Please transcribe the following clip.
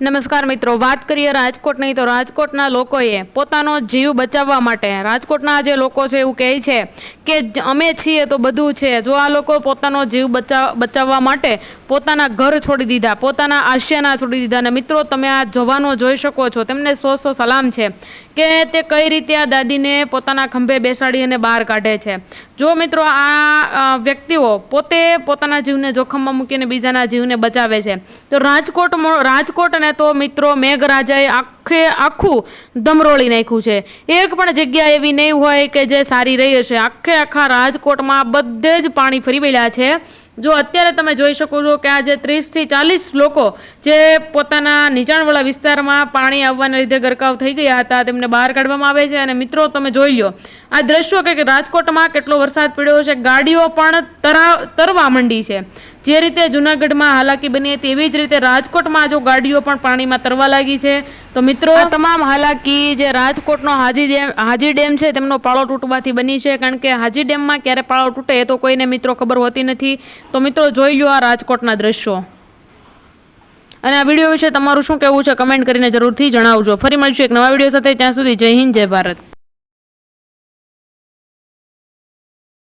નમસ્કાર મિત્રો, વાત કરીએ રાજકોટની તો રાજકોટના લોકોએ પોતાનો જીવ બચાવવા માટે, રાજકોટના જે લોકો છે એવું કહે છે કે અમે છીએ તો બધું છે. જો આ લોકો પોતાનો જીવ બચાવ બચાવવા માટે પોતાના ઘર છોડી દીધા, પોતાના આશિયાના છોડી દીધા અને મિત્રો, તમે આ જવાનો જોઈ શકો છો. તેમને સો સો સલામ છે કે તે કઈ રીતે આ દાદીને પોતાના ખંભે બેસાડી અને બહાર કાઢે છે. જો મિત્રો, આ વ્યક્તિઓ પોતે પોતાના જીવને જોખમમાં મૂકીને બીજાના જીવને બચાવે છે. તો રાજકોટ રાજકોટ ને તો મિત્રો મેઘરાજાએ આખે આખું ધમરોળી નાખ્યું છે. એક પણ જગ્યા એવી નહીં હોય કે જે સારી રહી હશે. આખે આખા રાજકોટમાં બધે જ પાણી ફરી વળ્યા છે. જો અત્યારે તમે જોઈ શકો છો કે આજે ત્રીસથી ચાલીસ લોકો જે પોતાના નીચાણવાળા વિસ્તારમાં પાણી આવવાના લીધે ગરકાવ થઈ ગયા હતા, તેમને બહાર કાઢવામાં આવે છે. અને મિત્રો, તમે જોઈ લો, આ દ્રશ્યો કે રાજકોટમાં કેટલો વરસાદ પડ્યો છે, ગાડીઓ પણ તરા, તરવા માંડી છે. જે રીતે જુનાગઢમાં હાલાકી બની હતી, એવી જ રીતે રાજકોટમાં જો ગાડીઓ પણ પાણીમાં તરવા લાગી છે. તો મિત્રો તમામ હાલાકી જે રાજકોટનો હાજી ડેમ હાજી ડેમ છે, તેમનો પાળો તૂટવાથી બની છે, કારણ કે હાજી ડેમમાં ક્યારે પાળો તૂટે એ તો કોઈને મિત્રો ખબર હોતી નથી. તો મિત્રો, જોઈ લો આ રાજકોટના દ્રશ્યો. અને આ વીડિયો વિશે તમારું શું કહેવું છે, કમેન્ટ કરીને જરૂરથી જણાવજો. ફરી મળશું એક નવા વીડિયો સાથે. ત્યાં સુધી જય હિન્દ, જય ભારત.